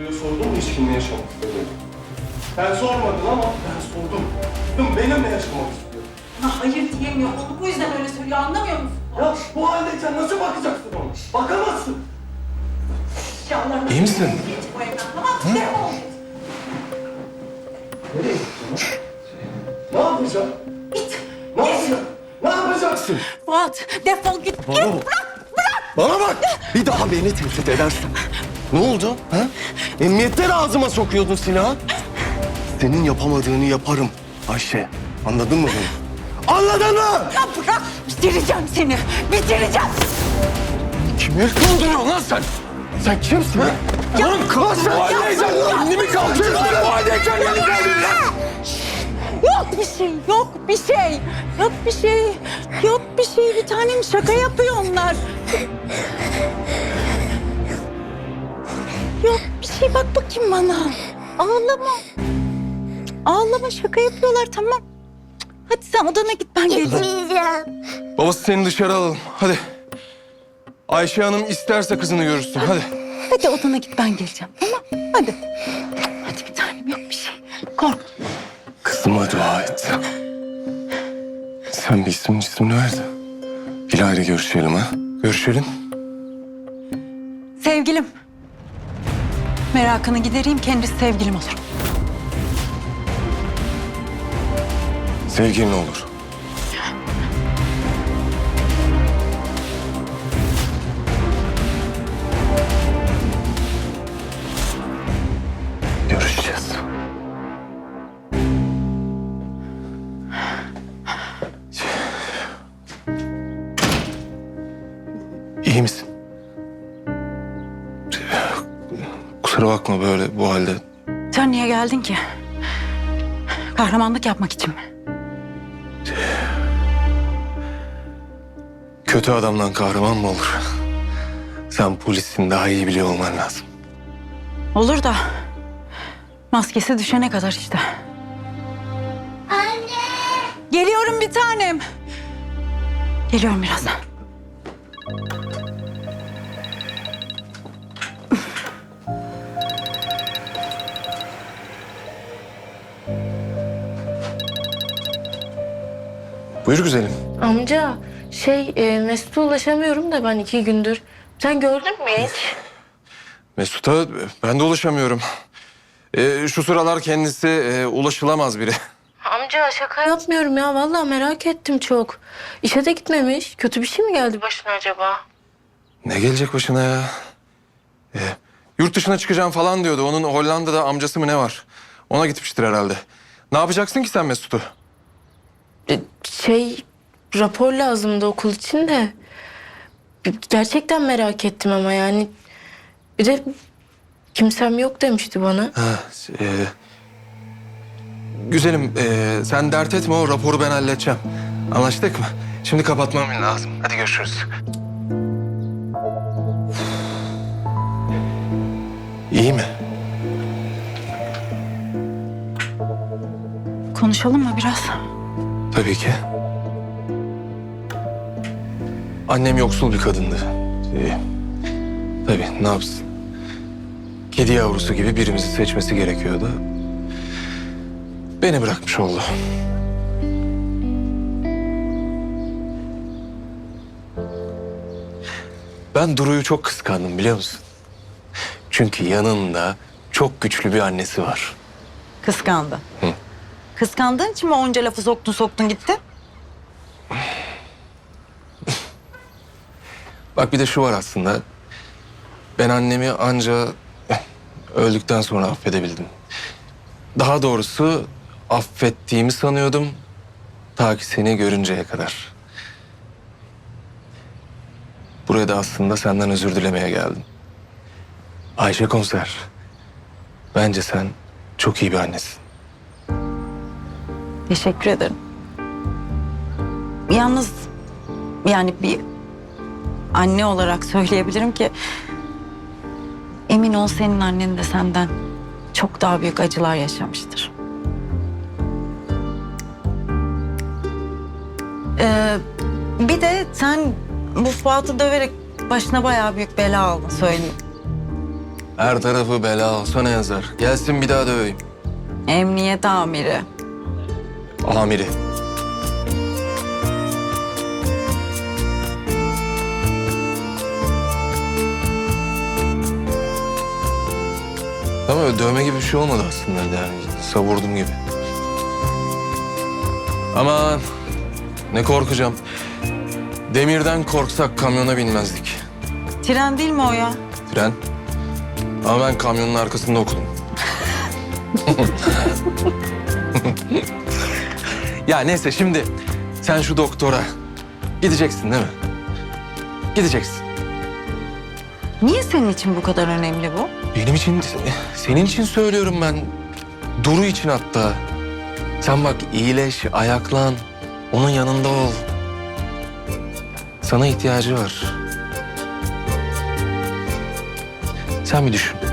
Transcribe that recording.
Buraya sordun mu hiç kimle yaşamak istediğini? Sen sormadın ama ben sordum. Dedim benimle yaşamak istiyor. Bana hayır diyemiyor. Onu bu yüzden öyle söylüyor. Anlamıyor musun? Ya bu haldeyken nasıl bakacaksın ona? Bakamazsın. Ya Allah'ım. İyi misin? Bu evden tamam mı? Defol git. Nereye gittin Ne yapacaksın? Git. Ne yapacaksın? Ne yapacaksın? Fuat defol git. Bana bak. Bana bak. Bir daha beni tehdit edersin. Ne oldu? Ha? Emniyette de ağzıma sokuyordun silahı. Senin yapamadığını yaparım Ayşe. Anladın mı beni? Anladın mı? Ya bırak. Bitireceğim seni. Bitireceğim. Kimi kaldırıyorsun lan sen? Sen kimsin? Ya, lan kıvaç sen haldeyken lan. Elini mi kaldırıyorsun? Bu kaldırıyorsun lan. Yok bir şey, yok bir şey. Yok bir şey, yok bir şey. Bir tanem şaka yapıyor onlar. Şey bak bakayım bana. Ağlama. Ağlama şaka yapıyorlar tamam. Hadi sen odana git ben geleceğim. Babası seni dışarı alalım. Hadi. Ayşe Hanım isterse kızını görürsün. Hadi. Hadi odana git ben geleceğim tamam. Hadi. Hadi bir tanem yok bir şey. Korkma. Kızıma dua et. Sen bir isim ismini ver de. Hilal'le görüşelim ha. Görüşelim. Merakını gidereyim kendisi sevgilim olur. Sevgilin olur. Görüşeceğiz. İyi misin? Kusura bakma böyle bu halde. Sen niye geldin ki? Kahramanlık yapmak için mi? Kötü adamdan kahraman mı olur? Sen polisin daha iyi biliyor olman lazım. Olur da maskesi düşene kadar işte. Anne. Geliyorum bir tanem. Geliyorum birazdan. Buyur güzelim. Amca şey e, Mesut'a ulaşamıyorum da ben iki gündür. Sen gördün mü hiç? Mesut'a ben de ulaşamıyorum. Ee, şu sıralar kendisi e, ulaşılamaz biri. Amca şaka yapmıyorum ya vallahi merak ettim çok. İşe de gitmemiş. Kötü bir şey mi geldi başına acaba? Ne gelecek başına ya? Ee, yurt dışına çıkacağım falan diyordu. Onun Hollanda'da amcası mı ne var? Ona gitmiştir herhalde. Ne yapacaksın ki sen Mesut'u? E, şey rapor lazımdı okul için de. Gerçekten merak ettim ama yani. Bir de kimsem yok demişti bana. Ha, e, güzelim e, sen dert etme o raporu ben halledeceğim. Anlaştık mı? Şimdi kapatmam lazım. Hadi görüşürüz. İyi mi? Konuşalım mı biraz? Tabii ki. Annem yoksul bir kadındı. Ee, tabii ne yapsın? Kedi yavrusu gibi birimizi seçmesi gerekiyordu. Beni bırakmış oldu. Ben Duru'yu çok kıskandım biliyor musun? Çünkü yanında çok güçlü bir annesi var. Kıskandı. Kıskandığın için mi onca lafı soktun soktun gitti? Bak bir de şu var aslında. Ben annemi anca öldükten sonra affedebildim. Daha doğrusu affettiğimi sanıyordum. Ta ki seni görünceye kadar. Buraya da aslında senden özür dilemeye geldim. Ayşe konser. Bence sen çok iyi bir annesin. Teşekkür ederim. Yalnız yani bir anne olarak söyleyebilirim ki emin ol senin annen de senden çok daha büyük acılar yaşamıştır. Ee, bir de sen bu Fuat'ı döverek başına bayağı büyük bela aldın söyleyeyim. Her tarafı bela olsa ne yazar? Gelsin bir daha döveyim. Emniyet amiri. Amiri. Ama öyle dövme gibi bir şey olmadı aslında yani savurdum gibi. Ama ne korkacağım. Demirden korksak kamyona binmezdik. Tren değil mi o ya? Tren. Ama ben kamyonun arkasında okudum. ya neyse şimdi sen şu doktora gideceksin değil mi? Gideceksin. Niye senin için bu kadar önemli bu? Benim için, senin için söylüyorum ben. Duru için hatta. Sen bak iyileş, ayaklan. Onun yanında ol. Sana ihtiyacı var. Sen bir düşün.